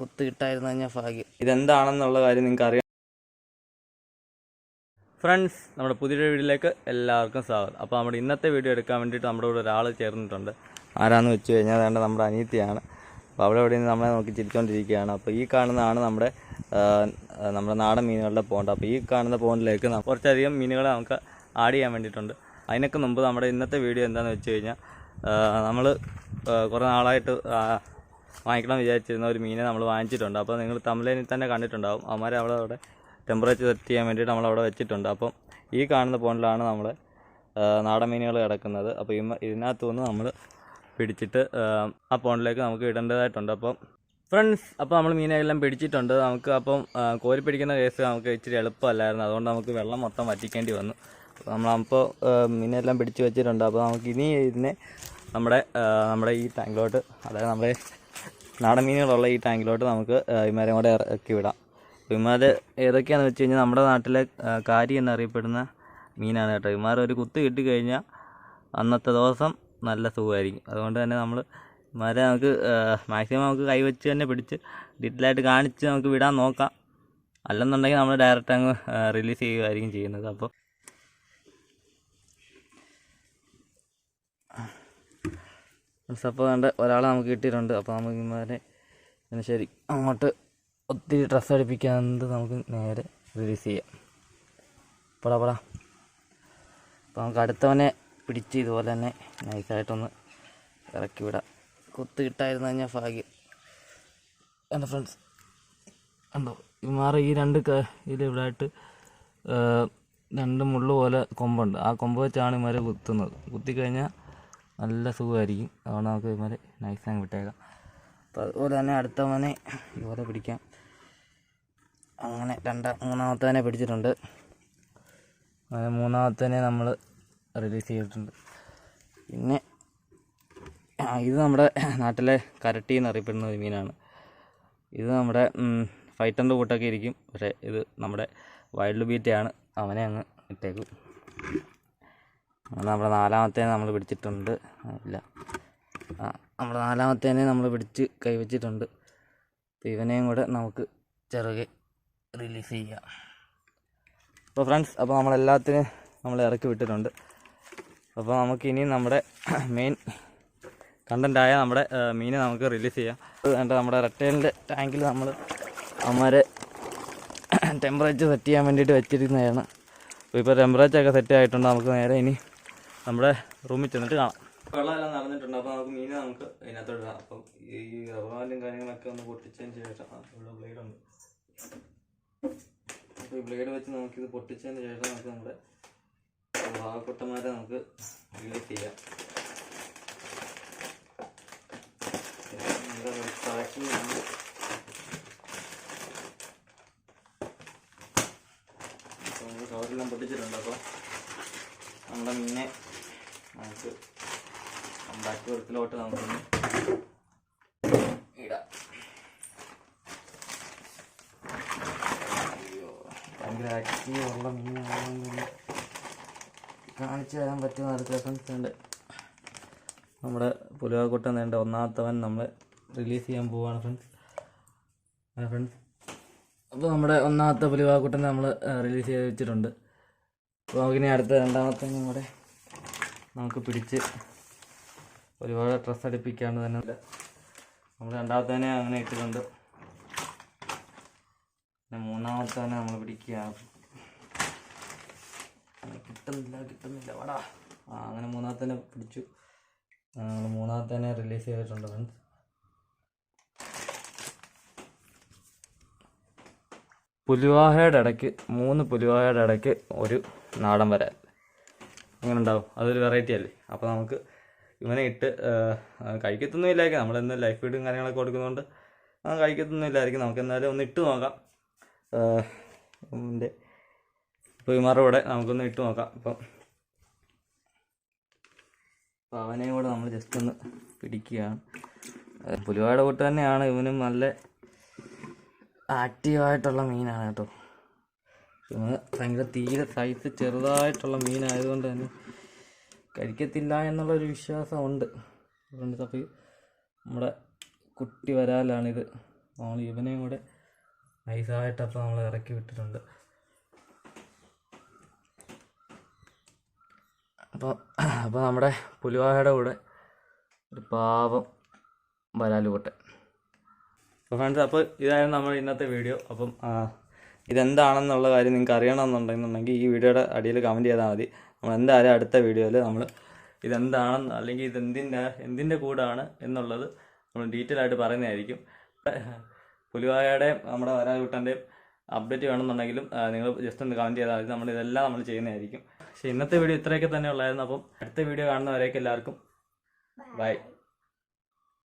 കുത്ത് കിട്ടായിരുന്നു കഴിഞ്ഞാൽ ഭാഗ്യം. ഇതെന്താണെന്നുള്ള കാര്യം നിങ്ങൾക്ക് അറിയാം ഫ്രണ്ട്സ് നമ്മുടെ പുതിയൊരു വീഡിയോയിലേക്ക് എല്ലാവർക്കും സ്വാഗതം. അപ്പോൾ നമ്മുടെ ഇന്നത്തെ വീഡിയോ എടുക്കാൻ വേണ്ടിയിട്ട് നമ്മുടെ കൂടെ ഒരാൾ ചേർന്നിട്ടുണ്ട്. ആരാന്ന് വെച്ച് കഴിഞ്ഞാൽ വേണ്ട നമ്മുടെ അനിയത്തിയാണ് അപ്പോൾ അവിടെ ഇവിടെ നിന്ന് നമ്മളെ നോക്കി ചിരിച്ചുകൊണ്ടിരിക്കുകയാണ് അപ്പോൾ ഈ കാണുന്നതാണ് നമ്മുടെ നമ്മുടെ നാടൻ മീനുകളുടെ പോണ്ട് അപ്പോൾ ഈ കാണുന്ന പോണ്ടിലേക്ക് കുറച്ചധികം മീനുകളെ നമുക്ക് ആഡ് ചെയ്യാൻ വേണ്ടിയിട്ടുണ്ട്. അതിനൊക്കെ മുമ്പ് നമ്മുടെ ഇന്നത്തെ വീഡിയോ എന്താണെന്ന് വെച്ച് കഴിഞ്ഞാൽ നമ്മൾ കുറേ നാളായിട്ട് വാങ്ങിക്കണം വിചാരിച്ചിരുന്ന ഒരു മീനെ നമ്മൾ വാങ്ങിച്ചിട്ടുണ്ട്. അപ്പോൾ നിങ്ങൾ തമിഴിൽ തന്നെ കണ്ടിട്ടുണ്ടാവും. അവന്മാരെ അവിടെ അവിടെ ടെമ്പറേച്ചർ സെറ്റ് ചെയ്യാൻ വേണ്ടിയിട്ട് നമ്മളവിടെ വെച്ചിട്ടുണ്ട്. അപ്പം ഈ കാണുന്ന പോണ്ടിലാണ് നമ്മൾ നാടൻ മീനുകൾ കിടക്കുന്നത്. അപ്പോൾ ഇമ്മ ഇതിനകത്തു നിന്ന് നമ്മൾ പിടിച്ചിട്ട് ആ, പോണ്ടിലേക്ക് നമുക്ക് ഇടേണ്ടതായിട്ടുണ്ട്. അപ്പം ഫ്രണ്ട്സ് അപ്പോൾ നമ്മൾ മീനെല്ലാം പിടിച്ചിട്ടുണ്ട്. നമുക്ക് അപ്പം കോരി പിടിക്കുന്ന കേസ് നമുക്ക് ഇച്ചിരി എളുപ്പമല്ലായിരുന്നു. അതുകൊണ്ട് നമുക്ക് വെള്ളം മൊത്തം വറ്റിക്കേണ്ടി വന്നു. നമ്മളപ്പോൾ മീനെല്ലാം പിടിച്ച് വെച്ചിട്ടുണ്ട്. അപ്പോൾ നമുക്ക് ഇനി ഇതിനെ നമ്മുടെ നമ്മുടെ ഈ ടാങ്കിലോട്ട് അതായത് നമ്മുടെ നാടൻ മീനുകളുള്ള ഈ ടാങ്കിലോട്ട് നമുക്ക് ഇമാരെ കൂടെ ഇറക്കി വിടാം. ഇമാർ ഏതൊക്കെയാണെന്ന് വെച്ച് കഴിഞ്ഞാൽ നമ്മുടെ നാട്ടിലെ കാരി എന്നറിയപ്പെടുന്ന മീനാണ് കേട്ടോ. ഇമാർ ഒരു കുത്ത് കിട്ടിക്കഴിഞ്ഞാൽ അന്നത്തെ ദിവസം നല്ല സുഖമായിരിക്കും. അതുകൊണ്ട് തന്നെ നമ്മൾ ഇമാരെ നമുക്ക് മാക്സിമം നമുക്ക് കൈവച്ച് തന്നെ പിടിച്ച് ഡീറ്റെയിലായിട്ട് കാണിച്ച് നമുക്ക് വിടാൻ നോക്കാം. അല്ലെന്നുണ്ടെങ്കിൽ നമ്മൾ ഡയറക്റ്റ് അങ്ങ് റിലീസ് ചെയ്യുമായിരിക്കും ചെയ്യുന്നത്. അപ്പോൾ അപ്പോൾ വേണ്ട ഒരാളെ നമുക്ക് കിട്ടിയിട്ടുണ്ട്. അപ്പോൾ നമുക്ക് ഇമാരെ പിന്നെ ശരി അങ്ങോട്ട് ഒത്തിരി ഡ്രസ്സ് അടുപ്പിക്കാണ്ട് നമുക്ക് നേരെ റിലീസ് ചെയ്യാം. പടാ പടാ. അപ്പോൾ നമുക്ക് അടുത്തവനെ പിടിച്ച് ഇതുപോലെ തന്നെ നൈസായിട്ടൊന്ന് ഇറക്കി വിടാം. കൊത്ത് കിട്ടായിരുന്നു കഴിഞ്ഞാൽ ഭാഗ്യം. എന്റെ ഫ്രണ്ട്സ് ഉണ്ടോ ഇമാറ് ഈ രണ്ട് ഇതിലിവിടായിട്ട് രണ്ട് മുള്ളു പോലെ കൊമ്പുണ്ട്. ആ കൊമ്പ് വെച്ചാണ് ഇമാരെ കുത്തുന്നത്. കുത്തിക്കഴിഞ്ഞാൽ നല്ല സുഖമായിരിക്കും. അതുകൊണ്ട് നമുക്ക് ഇവരെ നൈസ് അങ്ങ് വിട്ടേക്കാം. അപ്പോൾ അതുപോലെ തന്നെ അടുത്തവനെ ഇതുപോലെ പിടിക്കാം. അങ്ങനെ രണ്ടാം മൂന്നാമത്തവനെ പിടിച്ചിട്ടുണ്ട്. അങ്ങനെ മൂന്നാമത്തനെ നമ്മൾ റിലീസ് ചെയ്തിട്ടുണ്ട്. പിന്നെ ഇത് നമ്മുടെ നാട്ടിലെ കരട്ടി എന്നറിയപ്പെടുന്ന ഒരു മീനാണ്. ഇത് നമ്മുടെ ഫൈറ്ററിന്റെ കൂട്ടൊക്കെ ഇരിക്കും. പക്ഷേ ഇത് നമ്മുടെ വൈൽഡ് ബീറ്റയാണ് അവനെ അങ്ങ് ഇട്ടേക്കും. നമ്മുടെ നാലാമത്തേനെ നമ്മൾ പിടിച്ചിട്ടുണ്ട്. ഇല്ല. നമ്മുടെ നാലാമത്തേനെ നമ്മൾ പിടിച്ച് കൈവച്ചിട്ടുണ്ട്. അപ്പോൾ ഇവനെയും കൂടെ നമുക്ക് ചെറുകെ റിലീസ് ചെയ്യാം. അപ്പോൾ ഫ്രണ്ട്സ് അപ്പോൾ നമ്മളെല്ലാത്തിനും നമ്മൾ ഇറക്കി വിട്ടിട്ടുണ്ട്. അപ്പോൾ നമുക്ക് ഇനി നമ്മുടെ മെയിൻ കണ്ടന്റായ നമ്മുടെ മീനെ നമുക്ക് റിലീസ് ചെയ്യാം. വേണ്ട നമ്മുടെ റെട്ടേലിന്റെ ടാങ്കിൽ നമ്മൾ അമ്മരെ ടെമ്പറേച്ചർ സെറ്റ് ചെയ്യാൻ വേണ്ടിയിട്ട് വെച്ചിരിക്കുന്നതാണ് അപ്പോൾ ഇപ്പോൾ ടെമ്പറേച്ചർ ഒക്കെ സെറ്റ് ആയിട്ടുണ്ട് നമുക്ക് നേരെ ഇനി നമ്മുടെ റൂമിൽ ചെന്നിട്ട് കാണാം. വെള്ളമെല്ലാം നടന്നിട്ടുണ്ട് അപ്പോൾ നമുക്ക് മീനെ നമുക്ക് ഇതിനകത്തോട്ട് ഇടാം. അപ്പം ഈ റബ്ബാലും കാര്യങ്ങളൊക്കെ ഒന്ന് പൊട്ടിച്ചതിന് ശേഷം ഇവിടെ ബ്ലേഡ് ഉണ്ട്. അപ്പോൾ ഈ ബ്ലേഡ് വെച്ച് നമുക്കിത് പൊട്ടിച്ചതിന് ശേഷം നമുക്ക് നമ്മുടെ ഭാഗക്കുട്ടന്മാരെ നമുക്ക് റിലീസ് ചെയ്യാം. നമ്മൾ കവറെല്ലാം പൊട്ടിച്ചിട്ടുണ്ട്. അപ്പോൾ നമ്മുടെ മീനെ നമുക്ക് ആക്റ്റീവ് ഉള്ള മീനാണെന്ന് കാണിച്ചു തരാൻ പറ്റുന്ന അടുത്ത ഉണ്ട്. നമ്മുടെ പുലുവാക്കുട്ടൻ നേണ്ട ഒന്നാമത്തവൻ നമ്മൾ റിലീസ് ചെയ്യാൻ പോവാണ് ഫ്രണ്ട്സ് ഫ്രണ്ട്സ് അപ്പോൾ നമ്മുടെ ഒന്നാമത്തെ പുലിവാക്കുട്ടനെ നമ്മൾ റിലീസ് ചെയ്ത് വെച്ചിട്ടുണ്ട്. അപ്പോൾ നമുക്കിനി അടുത്ത രണ്ടാമത്തെ കൂടെ നമുക്ക് പിടിച്ച് ഒരുപാട് ഡ്രസ്സ് അടുപ്പിക്കാണ്ട് തന്നെ നമ്മൾ രണ്ടാമത്തെ തന്നെ അങ്ങനെ ഇട്ടിട്ടുണ്ട്. പിന്നെ മൂന്നാമത്തെ തന്നെ നമ്മൾ പിടിക്കുകയാണ് കിട്ടുന്നില്ല കിട്ടുന്നില്ല. വടാ. ആ അങ്ങനെ തന്നെ പിടിച്ചു. നമ്മൾ മൂന്നാമത്തെ തന്നെ റിലീസ് ചെയ്തിട്ടുണ്ട് ഫ്രണ്ട്സ് പുലിവാഹയുടെ ഇടയ്ക്ക് മൂന്ന് പുലിവാഹയുടെ ഇടയ്ക്ക് ഒരു നാടൻ വരാൻ. അങ്ങനെ ഉണ്ടാവും അതൊരു വെറൈറ്റി അല്ലേ? അപ്പോൾ നമുക്ക് ഇവനെ ഇട്ട് കഴിക്കത്തൊന്നും ഇല്ലായിരിക്കും നമ്മളെന്ന് ലൈഫ് ഫീഡും കാര്യങ്ങളൊക്കെ കൊടുക്കുന്നതുകൊണ്ട് ആ കഴിക്കത്തൊന്നും ഇല്ലായിരിക്കും നമുക്ക് എന്തായാലും ഒന്ന് ഇട്ട് നോക്കാം. ഇതിന്റെ ഇപ്പോൾ കൂടെ നമുക്കൊന്ന് ഇട്ട് നോക്കാം. അപ്പം അപ്പോൾ അവനെയും കൂടെ നമ്മൾ ജസ്റ്റ് ഒന്ന് പിടിക്കുകയാണ്. അത് കൂട്ട് തന്നെയാണ് ഇവനും നല്ല ആക്റ്റീവായിട്ടുള്ള മീനാണ് കേട്ടോ. ഭയങ്കര തീരെ സൈസ് ചെറുതായിട്ടുള്ള മീനായതുകൊണ്ട് തന്നെ കഴിക്കത്തില്ല എന്നുള്ളൊരു വിശ്വാസമുണ്ട്. അതുകൊണ്ട് തപ്പി നമ്മുടെ കുട്ടി വരാലാണിത്. നമ്മൾ ഇവനെയും കൂടെ നൈസായിട്ടപ്പോൾ നമ്മൾ ഇറക്കി വിട്ടിട്ടുണ്ട്. അപ്പോൾ അപ്പോൾ നമ്മുടെ പുലിവാഹയുടെ കൂടെ ഒരു പാവം വരാലുകൊട്ടെ. അപ്പോൾ ഫ്രണ്ട്സ് അപ്പോൾ ഇതായിരുന്നു നമ്മുടെ ഇന്നത്തെ വീഡിയോ അപ്പം ഇതെന്താണെന്നുള്ള കാര്യം നിങ്ങൾക്ക് അറിയണമെന്നുണ്ടെന്നുണ്ടെങ്കിൽ ഈ വീഡിയോയുടെ അടിയിൽ കമന്റ് ചെയ്താൽ മതി. നമ്മൾ എന്തായാലും അടുത്ത വീഡിയോയിൽ നമ്മൾ ഇതെന്താണെന്ന് അല്ലെങ്കിൽ ഇതെന്തിന്റെ എന്തിന്റെ കൂടാണ് എന്നുള്ളത് നമ്മൾ ഡീറ്റെയിൽ ആയിട്ട് പറയുന്നതായിരിക്കും. പുലിവായയുടെയും നമ്മുടെ വരാലുകുട്ടന്റെയും അപ്ഡേറ്റ് വേണമെന്നുണ്ടെങ്കിലും നിങ്ങൾ ജസ്റ്റ് ഒന്ന് കമന്റ് ചെയ്താൽ മതി. നമ്മൾ ഇതെല്ലാം നമ്മൾ ചെയ്യുന്നതായിരിക്കും. പക്ഷേ ഇന്നത്തെ വീഡിയോ ഇത്രയൊക്കെ തന്നെ ഉള്ളായിരുന്നു. അപ്പം അടുത്ത വീഡിയോ കാണുന്നവരേക്ക് എല്ലാവർക്കും ബൈ